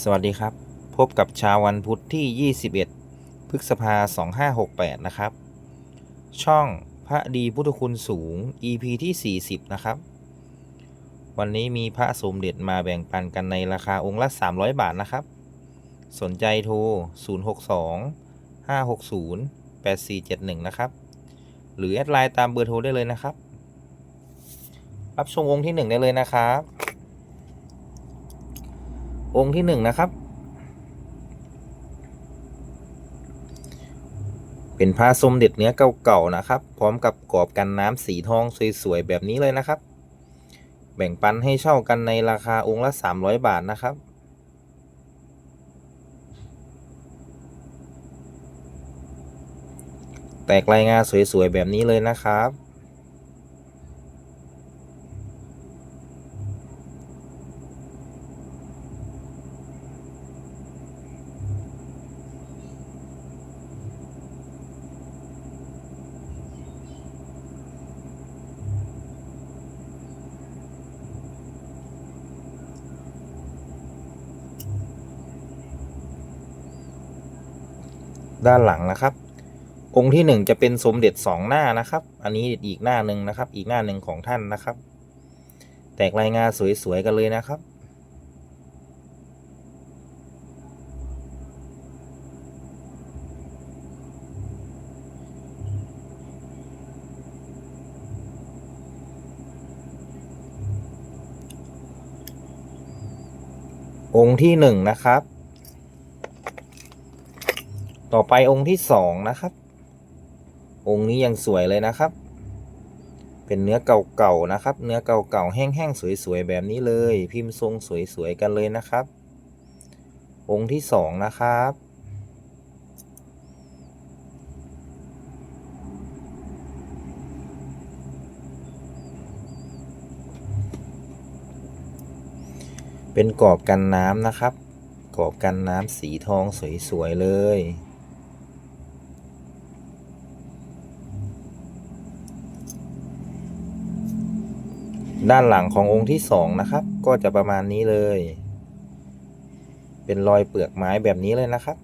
สวัสดีครับ พบกับชาววันพุธที่ 21 พฤษภา 2568 นะครับ ช่องพระดีพุทธคุณสูง EP ที่ 40 นะครับ วันนี้มีพระสมเด็จมาแบ่งปันกันในราคาองค์ละ 300 บาทนะครับ สนใจโทร 062 560 8471 นะครับ หรือแอดไลน์ตามเบอร์โทรได้เลยนะครับ รับชมองค์ที่ 1 ได้เลยนะครับ องค์ที่หนึ่งนะครับ เป็นพระสมเด็จเนื้อเก่าๆนะครับ พร้อมกับกรอบกันน้ำสีทองสวยๆแบบนี้เลยนะครับ แบ่งปันให้เช่ากันในราคาองค์ละ 300 บาทนะครับแตกลายงาสวยๆแบบนี้เลยนะครับ ด้านหลังนะครับ องค์ที่หนึ่งจะเป็นสมเด็จสองหน้านะครับ อันนี้อีกหน้าหนึ่งนะครับ อีกหน้าหนึ่งของท่านนะครับ แตกลายงาสวยๆกันเลยนะครับองค์ที่หนึ่งนะครับ ต่อไปองค์ที่สองนะครับ องค์นี้ยังสวยเลยนะครับ เป็นเนื้อเก่าๆนะครับ เนื้อเก่าๆแห้งๆสวยๆแบบนี้เลย พิมพ์ทรงสวยๆกันเลยนะครับ องค์ที่สองนะครับเป็นกรอบกันน้ำนะครับ กรอบกันน้ำสีทองสวยๆเลย ด้านหลังขององค์ที่สองนะครับ ก็จะประมาณนี้เลย เป็นรอยเปลือกไม้แบบนี้เลยนะครับ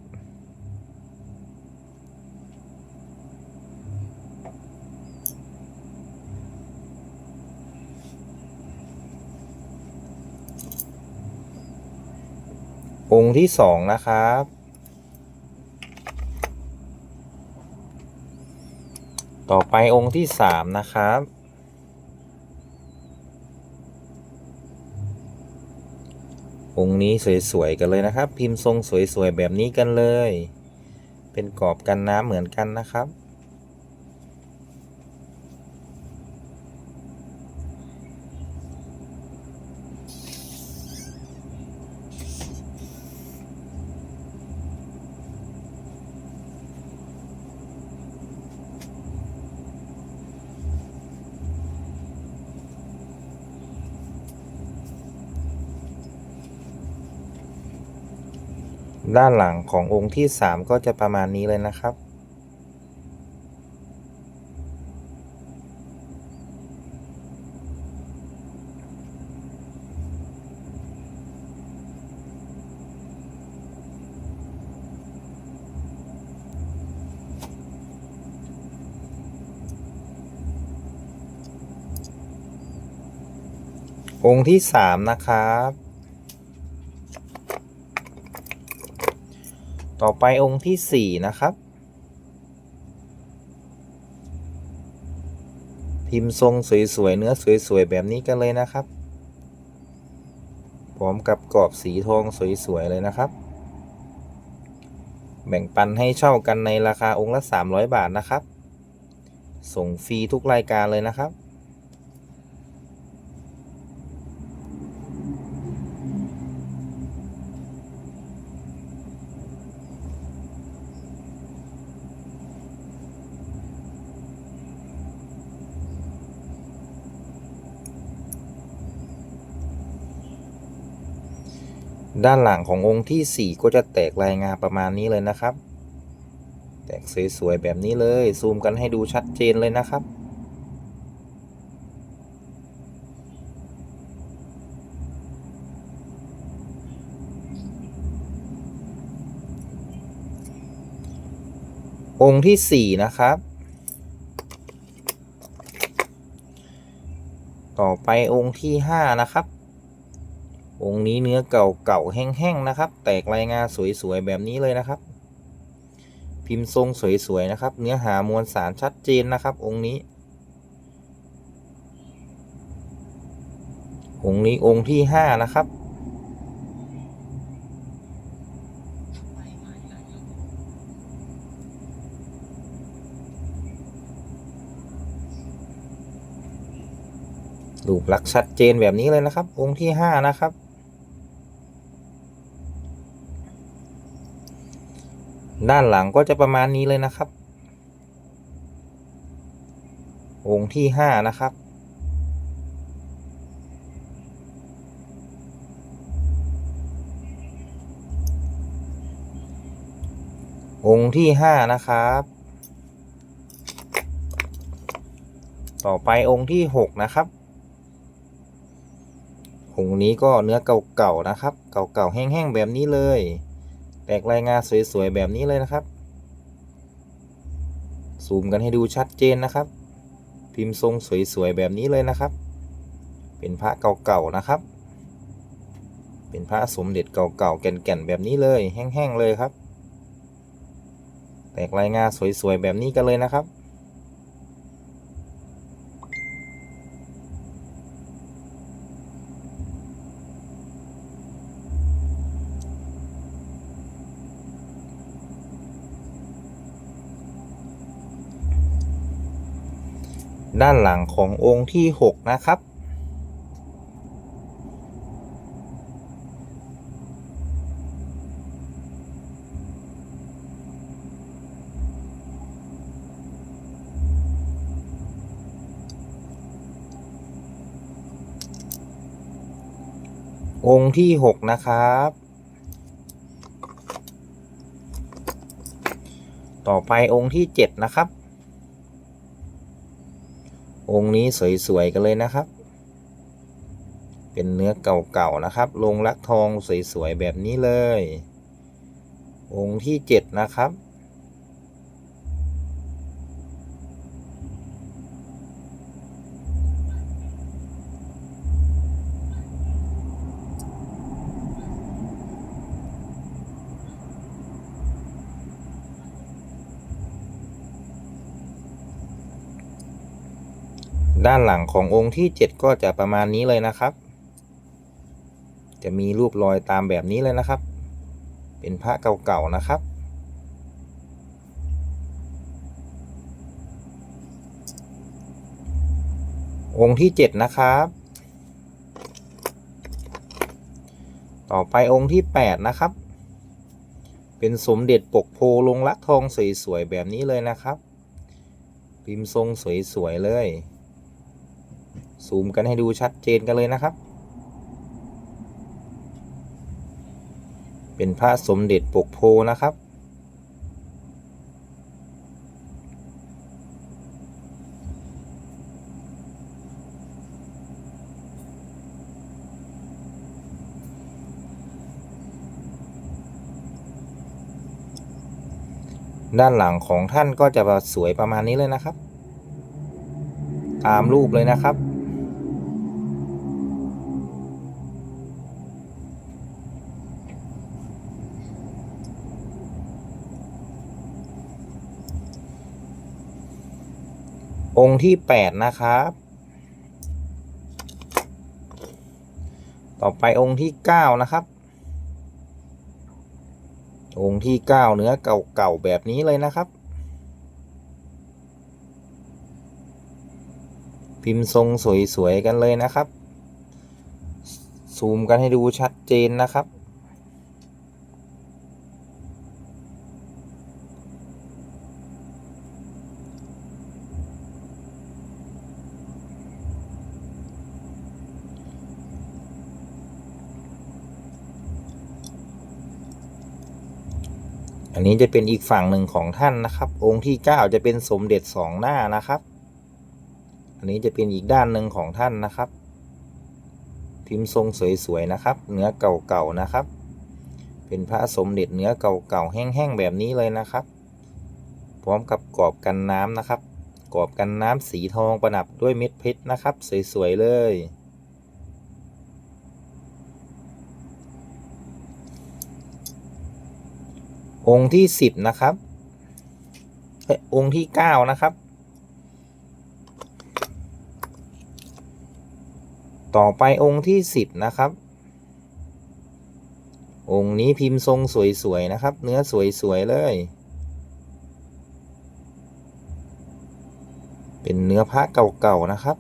องค์ที่สองนะครับต่อไปองค์ที่สามนะครับ องค์นี้สวยๆกันเลยนะครับ พิมพ์ทรงสวยๆแบบนี้กันเลย เป็นกรอบกันน้ำเหมือนกันนะครับ ด้านหลังขององค์ที่สามก็จะประมาณนี้เลยนะครับ องค์ที่สามนะครับ ต่อไปองค์ที่สี่นะครับ พิมพ์ทรงสวยๆ เนื้อสวยๆ แบบนี้กันเลยนะครับ พร้อมกับกรอบสีทองสวยๆ เลยนะครับ แบ่งปันให้เช่ากันในราคาองค์ละ 300 บาทนะครับ ส่งฟรีทุกรายการเลยนะครับ ด้านหลังขององค์ที่ 4 ก็จะแตกลายงาประมาณนี้เลยนะครับ แตกสวยๆแบบนี้เลย ซูมกันให้ดูชัดเจนเลยนะครับ องค์ที่สี่นะครับ ต่อไปองค์ที่ห้านะครับ องค์นี้เนื้อเก่าๆแห้งๆนะครับ แตกลายงาสวยๆแบบนี้เลยนะครับ พิมพ์ทรงสวยๆนะครับ เนื้อหามวลสารชัดเจนนะครับ องค์นี้ องค์นี้องค์ที่ห้านะครับรูปลักษณ์ชัดเจนแบบนี้เลยนะครับ องค์ที่ห้านะครับ ด้านหลังก็จะประมาณนี้เลยนะครับ องค์ที่ห้านะครับ องค์ที่ห้านะครับ ต่อไปองค์ที่หกนะครับ องค์นี้ก็เนื้อเก่าๆนะครับ เก่าๆแห้งๆแบบนี้เลย แตกลายงาสวยๆแบบนี้เลยนะครับ ซูมกันให้ดูชัดเจนนะครับ พิมพ์ทรงสวยๆแบบนี้เลยนะครับ เป็นพระเก่าๆนะครับ เป็นพระสมเด็จเก่าๆแก่นๆแบบนี้เลย แห้งๆเลยครับ แตกลายงาสวยๆแบบนี้กันเลยนะครับ ด้านหลังขององค์ที่ 6 นะครับ องค์ที่ 6 นะครับต่อไปองค์ที่ 7 นะครับ องค์นี้สวยๆกันเลยนะครับ เป็นเนื้อเก่าๆนะครับลงรักทองสวยๆแบบนี้เลย องค์ที่เจ็ดนะครับ ด้านหลังขององค์ที่ 7 ก็จะประมาณนี้เลยนะครับ จะมีรูปรอยตามแบบนี้เลยนะครับ เป็นพระเก่าๆนะครับ องค์ที่ 7 นะครับ ต่อไปองค์ที่ 8 นะครับ เป็นสมเด็จปกโพลงลักทองสวยๆแบบนี้เลยนะครับ พิมพ์ทรงสวยๆเลย ซูมกันให้ดูชัดเจนกันเลยนะครับ เป็นพระสมเด็จปกโพนะครับ ด้านหลังของท่านก็จะสวยประมาณนี้เลยนะครับ ตามรูปเลยนะครับ องค์ที่8นะครับ ต่อไปองค์ที่9นะครับ องค์ที่9เนื้อเก่าๆแบบนี้เลยนะครับ พิมพ์ทรงสวยๆกันเลยนะครับ ซูมกันให้ดูชัดเจนนะครับ นี้จะเป็นอีกฝั่งหนึ่งของท่านนะครับ องค์ที่ 9 จะเป็นสมเด็จสองหน้านะครับ อันนี้จะเป็นอีกด้านหนึ่งของท่านนะครับ พิมพ์ทรงสวยๆนะครับ เนื้อเก่าๆนะครับ เป็นพระสมเด็จเนื้อเก่าๆแห้งๆแบบนี้เลยนะครับ พร้อมกับกรอบกันน้ำนะครับ กรอบกันน้ำสีทองประดับด้วยเม็ดเพชรนะครับ สวยๆเลย องค์ที่สิบนะครับเอ้ยองค์ที่เก้านะครับ ต่อไปองค์ที่สิบนะครับ องค์นี้พิมพ์ทรงสวยๆนะครับ เนื้อสวยๆเลย เป็นเนื้อพระเก่าๆนะครับ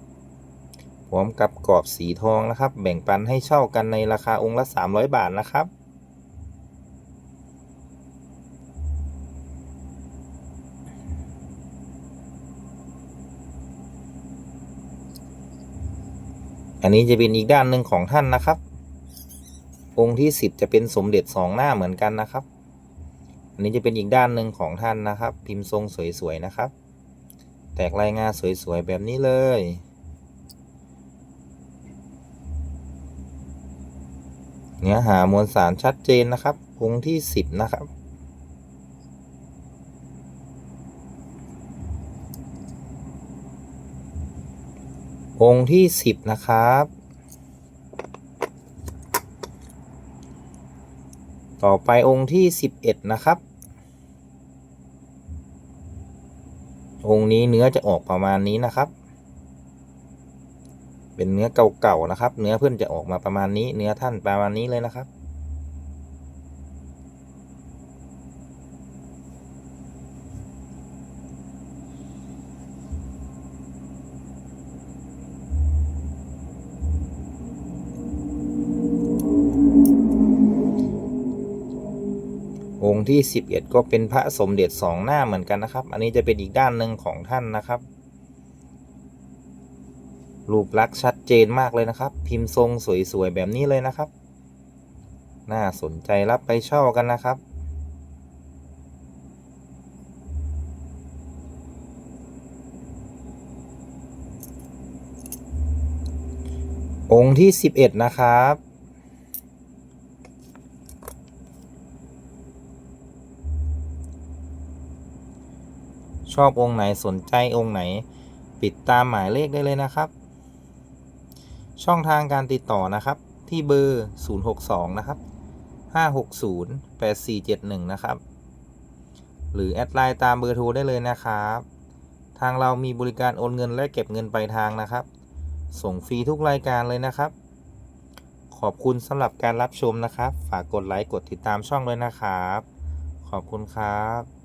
พร้อมกับกรอบสีทองนะครับ แบ่งปันให้เช่ากันในราคาองค์ละ 300 บาทนะครับ อันนี้จะเป็นอีกด้านหนึ่งของท่านนะครับ องค์ที่สิบจะเป็นสมเด็จสองหน้าเหมือนกันนะครับ อันนี้จะเป็นอีกด้านหนึ่งของท่านนะครับ พิมพ์ทรงสวยๆนะครับ แตกลายงานสวยๆแบบนี้เลยเนื้อหามวลสารชัดเจนนะครับองค์ที่สิบนะครับ องค์ที่สิบนะครับ ต่อไปองค์ที่สิบเอ็ดนะครับ องค์นี้เนื้อจะออกประมาณนี้นะครับ เป็นเนื้อเก่าๆนะครับ เนื้อเพื่อนจะออกมาประมาณนี้ เนื้อท่านประมาณนี้เลยนะครับ ที่ 11 ก็เป็นพระสมเด็จสองหน้าเหมือนกันนะครับ อันนี้จะเป็นอีกด้านหนึ่งของท่านนะครับรูปลักษณ์ชัดเจนมากเลยนะครับ พิมพ์ทรงสวยๆแบบนี้เลยนะครับ น่าสนใจรับไปเช่ากันนะครับ องค์ที่ 11 นะครับ อบองค์ไหนสนใจองค์ไหน ปิดตามหมายเลขได้เลยนะครับ ช่องทางการติดต่อนะครับ ที่เบอร์ 062 นะครับ 560 8471 นะครับ หรือแอดไลน์ตามเบอร์โทรได้เลยนะครับ ทางเรามีบริการโอนเงินและเก็บเงินปลายทางนะครับ ส่งฟรีทุกรายการเลยนะครับ ขอบคุณสำหรับการรับชมนะครับ ฝากกดไลค์กดติดตามช่องด้วยนะครับ ขอบคุณครับ